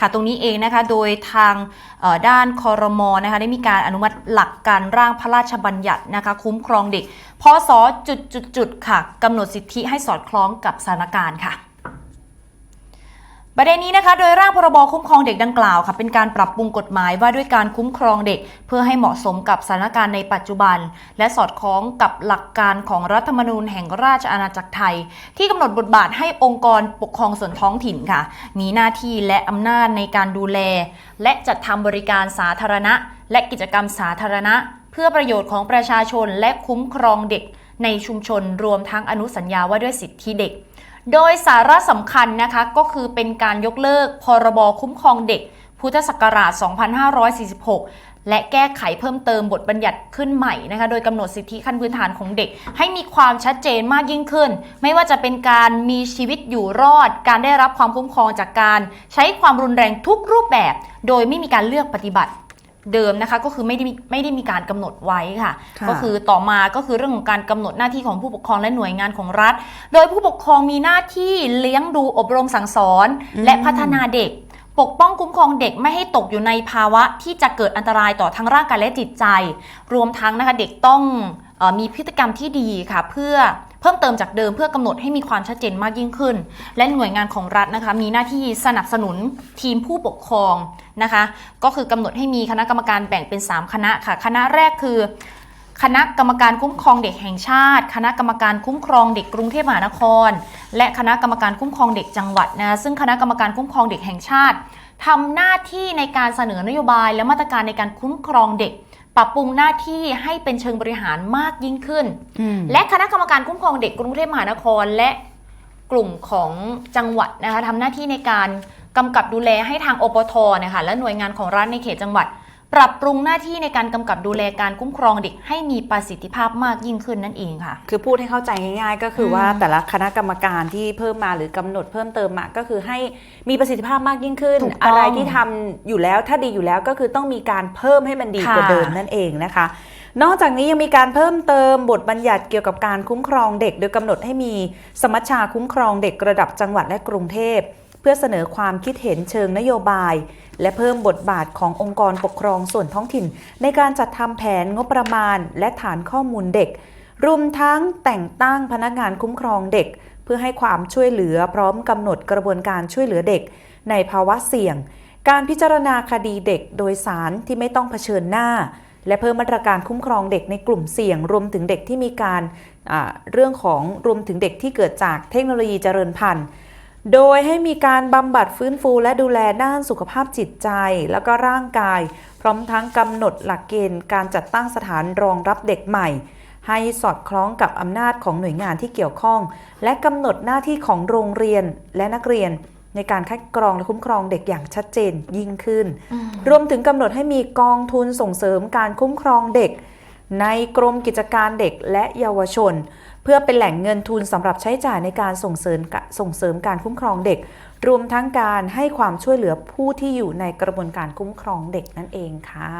ค่ะตรงนี้เองนะคะโดยทางด้านคอรมอนะคะได้มีการอนุมัติหลักการร่างพระราชบัญญัตินะคะคุ้มครองเด็กพศจุดจุดจุดๆๆค่ะกำหนดสิทธิให้สอดคล้องกับสถานการณ์ค่ะ ประเด็นนี้นะคะโดยร่างพรบคุ้มครองเด็กดังกล่าวค่ะเป็นการปรับปรุงกฎหมายว่าด้วยการคุ้มครองเด็ก เพื่อให้เหมาะสมกับสถานการณ์ในปัจจุบัน และสอดคล้องกับหลักการของรัฐธรรมนูญแห่งราชอาณาจักรไทย ที่กำหนดบทบาทให้องค์กรปกครองส่วนท้องถิ่นค่ะ มีหน้าที่และอำนาจในการดูแล และจัดทำบริการสาธารณะ และกิจกรรมสาธารณะ เพื่อประโยชน์ของประชาชนและคุ้มครองเด็กในชุมชนรวมทั้งอนุสัญญาว่าด้วยสิทธิเด็ก โดยสาระสำคัญนะคะก็คือเป็นการยกเลิกพรบคุ้มครองเด็ก พุทธศักราช 2546 และแก้ไขเพิ่มเติมบทบัญญัติขึ้นใหม่นะคะโดยกำหนดสิทธิขั้นพื้นฐานของเด็ก ให้มีความชัดเจนมากยิ่งขึ้น ไม่ว่าจะเป็นการมีชีวิตอยู่รอด การได้รับความคุ้มครองจากการใช้ความรุนแรงทุกรูปแบบ โดยไม่มีการเลือกปฏิบัติ เดิมนะคะก็คือไม่ได้มีไม่ได้มีการกำหนดไว้ค่ะค่ะ ก็คือต่อมาก็คือเรื่องของการกำหนดหน้าที่ของผู้ปกครองและหน่วยงานของรัฐ โดยผู้ปกครองมีหน้าที่เลี้ยงดูอบรมสั่งสอนอืมและพัฒนาเด็ก ปกป้องคุ้มครองเด็กไม่ให้ตกอยู่ในภาวะที่จะเกิดอันตรายต่อทั้งร่างกายและจิตใจ รวมทั้งนะคะเด็กต้องเออมีพฤติกรรมที่ดีค่ะ เพื่อเพิ่มเติมจากเดิมเพื่อกำหนดให้มีความชัดเจนมากยิ่งขึ้น และหน่วยงานของรัฐนะคะมีหน้าที่สนับสนุนทีมผู้ปกครองนะคะ ก็คือกำหนดให้มีคณะกรรมการแบ่งเป็น 3 คณะค่ะ คณะแรกคือคณะกรรมการคุ้มครองเด็กแห่งชาติ คณะกรรมการคุ้มครองเด็กกรุงเทพมหานคร และคณะกรรมการคุ้มครองเด็กจังหวัดนะซึ่งคณะกรรมการคุ้มครองเด็กแห่งชาติ ทำหน้าที่ในการเสนอนโยบาย และมาตรการในการคุ้มครองเด็ก ปรับปรุงหน้าที่ให้เป็นเชิงบริหารมากยิ่งขึ้นอืมและคณะกรรมการคุ้มครองเด็กกรุงเทพมหานครและกลุ่มของจังหวัดนะคะทำหน้าที่ในการกำกับดูแลให้ทางอปทนะคะและหน่วยงานของรัฐในเขตจังหวัด ปรับปรุงหน้าที่ในการกำกับดูแลการคุ้มครองเด็กให้มีประสิทธิภาพมากยิ่งขึ้นนั่นเองค่ะ คือพูดให้เข้าใจง่ายๆ ก็คืออมว่าแต่ละคณะกรรมการที่เพิ่มมาหรือกำหนดเพิ่มเติมมาก็คือให้มีประสิทธิภาพมากยิ่งขึ้น ถูกต้องอะไรที่ทำอยู่แล้วถ้าดีอยู่แล้วก็คือต้องมีการเพิ่มให้มันดีกว่าค่ะ เดิมนั่นเองนะคะ นอกจากนี้ยังมีการเพิ่มเติมบทบัญญัติเกี่ยวกับการคุ้มครองเด็ก โดยกำหนดให้มีสมัชชาคุ้มครองเด็กระดับจังหวัดและกรุงเทพ เพื่อเสนอความคิดเห็นเชิงนโยบาย และเพิ่มบทบาทขององค์กรปกครองส่วนท้องถิ่น ในการจัดทำแผนงบประมาณ และฐานข้อมูลเด็ก รวมทั้งแต่งตั้งพนักงานคุ้มครองเด็ก เพื่อให้ความช่วยเหลือพร้อมกำหนดกระบวนการช่วยเหลือเด็ก ในภาวะเสี่ยง การพิจารณาคดีเด็กโดยสารที่ไม่ต้องเผชิญหน้าและเพิ่มมาตรการคุ้มครองเด็กในกลุ่มเสี่ยง รวมถึงเด็กที่มีการเรื่องของรวมถึงเด็กที่เกิดจากเทคโนโลยีเจริญพันธุ์ โดยให้มีการบำบัดฟื้นฟูและดูแลด้านสุขภาพจิตใจ แล้วก็ร่างกาย พร้อมทั้งกำหนดหลักเกณฑ์การจัดตั้งสถานรองรับเด็กใหม่ ให้สอดคล้องกับอำนาจของหน่วยงานที่เกี่ยวข้อง และกำหนดหน้าที่ของโรงเรียนและนักเรียน ในการคัดกรองและคุ้มครองเด็กอย่างชัดเจนยิ่งขึ้น รวมถึงกำหนดให้มีกองทุนส่งเสริมการคุ้มครองเด็ก ในกรมกิจการเด็กและเยาวชน เพื่อเป็นแหล่งเงินทุนสำหรับใช้จ่ายในการส่งเสริมส่งเสริมการคุ้มครองเด็ก รวมทั้งการให้ความช่วยเหลือผู้ที่อยู่ในกระบวนการคุ้มครองเด็กนั่นเองค่ะ